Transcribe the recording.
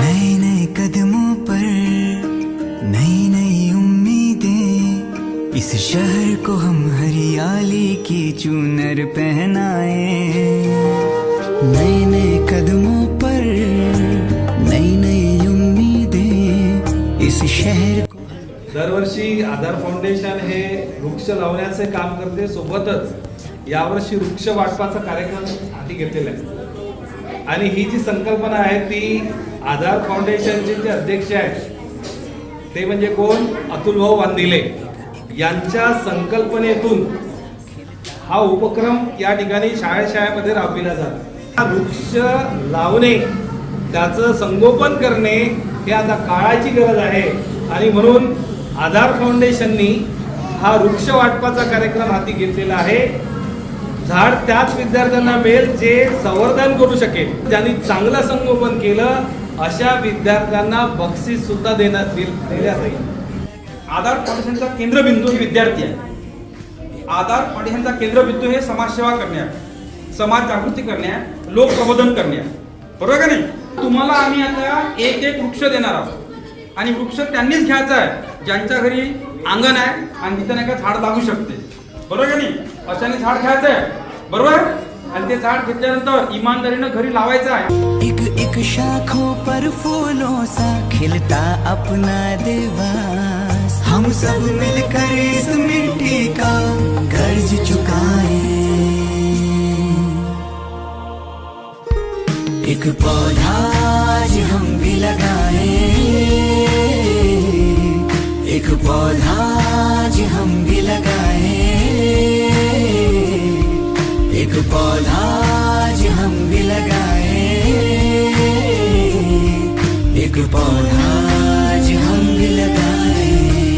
नए कदमों पर नई नई उम्मीदें। इस शहर को हम हरियाली की चूनर पहनाए। नए नए पर नई नई उम्मीदें। इस शहर दरवर्षी आधार फाउंडेशन हे वृक्ष लावण्याचे काम करते. सोबतच यावर्षी वृक्ष वाटपाचा कार्यक्रम हाती घेतलेला आहे. आणि ही जी संकल्पना आहे ती आधार फाउंडेशनचे जे अध्यक्ष आहेत ते म्हणजे कोण? अतुलभाऊ वांदिले यांच्या संकल्पनेतून हा उपक्रम या ठिकाणी शाळेशाळेमध्ये राबविला जातो. हा वृक्ष लावणे त्याचं संगोपन करणे हे आता काळाची गरज आहे. आणि म्हणून आधार फाउंडेशननी हा वृक्ष वाटपाचा कार्यक्रम हाती घेतलेला आहे. झाड त्याच विद्यार्थ्यांना मिळेल जे संवर्धन करू शकेल. ज्यांनी चांगलं संगोपन केलं अशा विद्यार्थ्यांना बक्षीस सुद्धा देण्यात दिल्या जाईल. आधार फाउंडेशनचा केंद्रबिंदू विद्यार्थी आहे. आधार फाउंडेशनचा केंद्रबिंदू हे समाजसेवा करणे आहे. समाज जागृती करणे आहे. लोकप्रबोधन करणे बरोबर का नाही? तुम्हाला आम्ही आता एक एक वृक्ष देणार आहोत. आणि वृक्ष त्यांनीच घ्यायचा आहे. ज्यांच्या घरी अंगण आहे आणि तिथं नाही का झाड लागू शकते. बरोबर का नाही? अशाने झाड घ्यायचं आहे. बरोबर? आणि ते झाड घेतल्यानंतर इमानदारीनं घरी लावायचं आहे. एक एक शाखों पर फूलों सा खिलता अपना देवास। हम सब मिलकर इस मिट्टी का कर्ज चुकाए। एक पौधा आज हम भी लगाए। एक पौधा आज हम लगाए